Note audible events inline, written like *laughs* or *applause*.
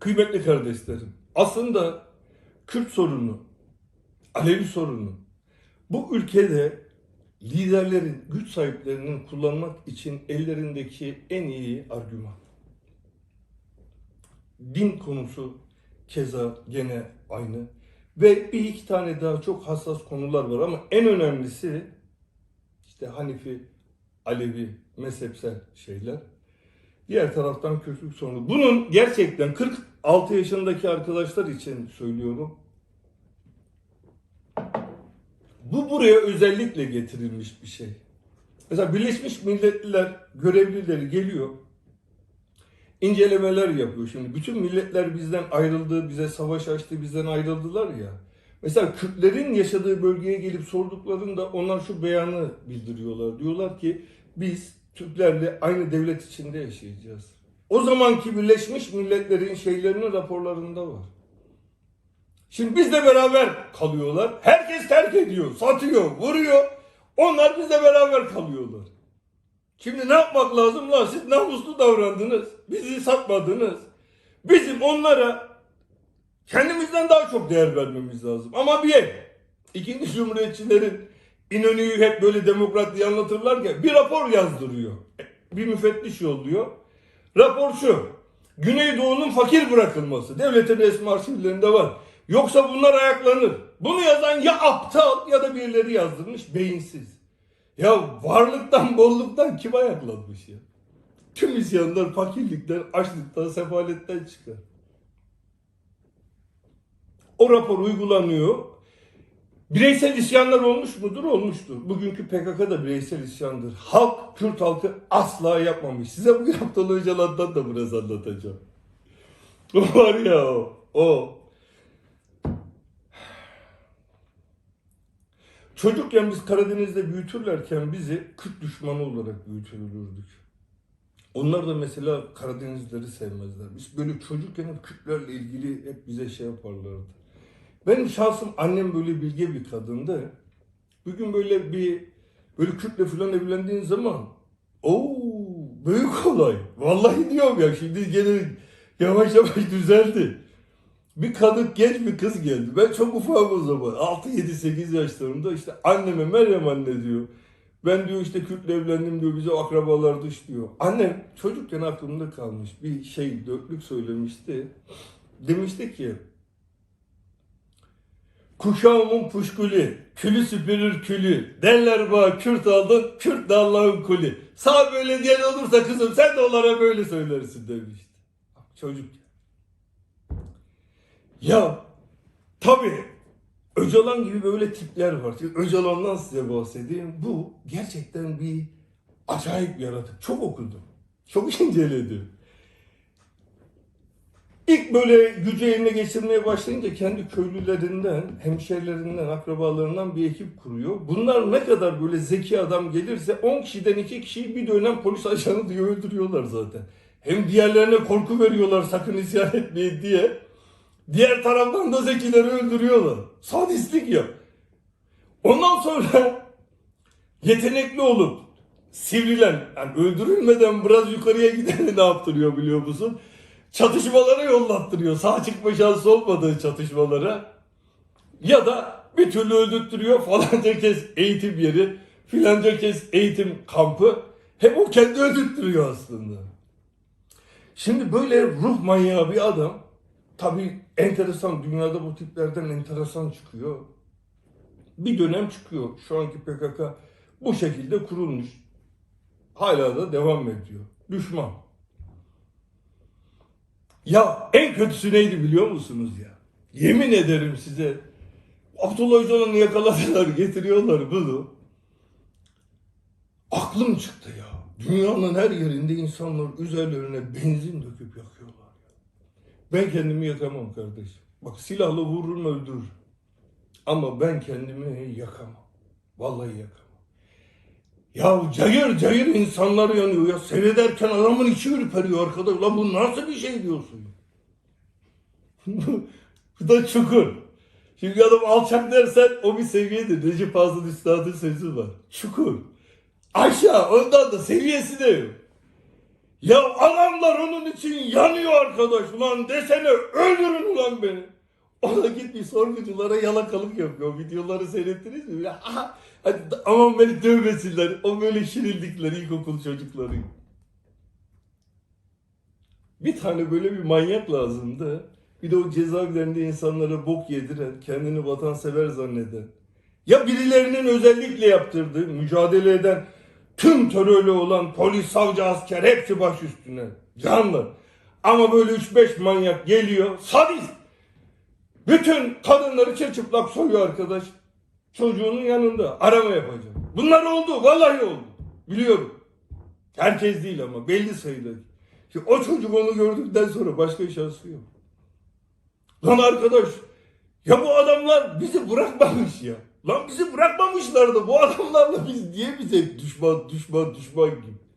Kıymetli kardeşlerim, aslında Kürt sorunu, Alevi sorunu bu ülkede liderlerin, güç sahiplerinin kullanmak için ellerindeki en iyi argüman. Din konusu keza gene aynı. Ve bir iki tane daha çok hassas konular var ama en önemlisi işte Hanifi, Alevi, mezhepsel şeyler. Diğer taraftan Kürtlük sorunu. Bunun gerçekten 46 yaşındaki arkadaşlar için söylüyorum. Bu buraya özellikle getirilmiş bir şey. Mesela Birleşmiş Milletler görevlileri geliyor. incelemeler yapıyor şimdi. Bütün milletler bizden ayrıldı, bize savaş açtı, bizden ayrıldılar ya. Mesela Kürtlerin yaşadığı bölgeye gelip sorduklarında onlar şu beyanı bildiriyorlar. Diyorlar ki biz Türklerle aynı devlet içinde yaşayacağız. O zamanki Birleşmiş Milletler'in şeylerinin raporlarında var. Şimdi bizle beraber kalıyorlar. Herkes terk ediyor, satıyor, vuruyor. Onlar bizle beraber kalıyorlar. Şimdi ne yapmak lazım lan? Siz namuslu davrandınız. Bizi satmadınız. Bizim onlara kendimizden daha çok değer vermemiz lazım. Ama bir ikinci cumhuriyetçilerin İnönü'yü hep böyle demokrat diye anlatırlar ki bir rapor yazdırıyor. Bir müfettiş yolluyor. Rapor şu. Güneydoğu'nun fakir bırakılması. Devletin resmi arşivlerinde var. Yoksa bunlar ayaklanır. Bunu yazan ya aptal ya da birileri yazdırmış beyinsiz. Ya varlıktan bolluktan kim ayaklanmış ya? Tüm isyanlar fakirlikten, açlıktan, sefaletten çıkar. O rapor uygulanıyor. Bireysel isyanlar olmuş mudur? Olmuştur. Bugünkü PKK da bireysel isyandır. Halk, Kürt halkı asla yapmamış. Size bugün Abdullah Öcalan'dan da biraz anlatacağım. *laughs* Var ya o. O. Çocukken biz Karadeniz'de büyütürlerken bizi Kürt düşmanı olarak büyütülürdük. Onlar da mesela Karadenizleri sevmezler. Biz böyle çocukken Kürtlerle ilgili hep bize şey yaparlardı. Benim şahsım annem böyle bilge bir kadındı. Bugün böyle bir böyle Kürtle falan evlendiğin zaman o büyük olay. Vallahi diyorum ya şimdi gene yavaş yavaş düzeldi. Bir kadın genç bir kız geldi. Ben çok ufağım o zaman. 6, 7, 8 yaşlarında işte anneme Meryem anne diyor. Ben diyor işte Kürtle evlendim diyor bize akrabalar dış diyor. Annem çocukken aklımda kalmış bir şey dörtlük söylemişti. Demişti ki Kuşağımın puşkuli, külü süpürür külü. Derler bana Kürt aldın, Kürt de Allah'ın kulü. Sağ böyle diyen olursa kızım sen de onlara böyle söylersin demişti. Çocuk. Ya tabii Öcalan gibi böyle tipler var. Şimdi Öcalan'dan size bahsedeyim. Bu gerçekten bir acayip yaratık. Çok okudum. Çok *laughs* inceledim. İlk böyle gücü eline geçirmeye başlayınca kendi köylülerinden, hemşerilerinden, akrabalarından bir ekip kuruyor. Bunlar ne kadar böyle zeki adam gelirse 10 kişiden 2 kişiyi bir dönem polis ajanı diye öldürüyorlar zaten. Hem diğerlerine korku veriyorlar sakın isyan etmeyin diye. Diğer taraftan da zekileri öldürüyorlar. Sadistlik ya. Ondan sonra *laughs* yetenekli olup sivrilen, yani öldürülmeden biraz yukarıya gideni ne yaptırıyor biliyor musun? Çatışmalara yollattırıyor. Sağ çıkma şansı olmadığı çatışmalara. Ya da bir türlü öldürttürüyor falanca kez eğitim yeri, filanca kez eğitim kampı. Hep o kendi öldürttürüyor aslında. Şimdi böyle ruh manyağı bir adam tabii enteresan dünyada bu tiplerden enteresan çıkıyor. Bir dönem çıkıyor. Şu anki PKK bu şekilde kurulmuş. Hala da devam ediyor. Düşman. Ya en kötüsü neydi biliyor musunuz ya? Yemin ederim size Abdullah Öcalan'ı yakaladılar *laughs* getiriyorlar bunu. Aklım çıktı ya. Dünyanın her yerinde insanlar üzerlerine benzin döküp yakıyorlar. ya. Ben kendimi yakamam kardeşim. Bak silahla vururum öldürürüm. Ama ben kendimi yakamam. Vallahi yakamam. Ya cayır cayır insanlar yanıyor ya. Seyrederken adamın içi ürperiyor arkadaş. Lan bu nasıl bir şey diyorsun? *laughs* bu da çukur. Şimdi adam alçak dersen o bir seviyedir. Recep Fazıl Üstad'ın sözü var. Çukur. Aşağı ondan da seviyesi de yok. Ya adamlar onun için yanıyor arkadaş. Ulan desene öldürün ulan beni. O da gitmiş sorguculara yalakalık yapıyor. Videoları seyrettiniz mi? Ya, aha, hadi, aman beni dövmesinler. O böyle şirildikleri ilkokul çocukları. Bir tane böyle bir manyak lazımdı. Bir de o cezaevlerinde insanlara bok yediren, kendini vatansever zanneden. Ya birilerinin özellikle yaptırdığı, mücadele eden, tüm terörle olan polis, savcı, asker hepsi baş üstüne. Canlı. Ama böyle 3-5 manyak geliyor, sadist. Bütün kadınları çırçıplak soyuyor arkadaş. Çocuğunun yanında arama yapacak. Bunlar oldu, vallahi oldu. Biliyorum. Herkes değil ama belli sayıda. Şimdi o çocuk onu gördükten sonra başka şansı yok. Lan arkadaş ya bu adamlar bizi bırakmamış ya. Lan bizi bırakmamışlardı. Bu adamlarla biz niye bize düşman düşman düşman gibi.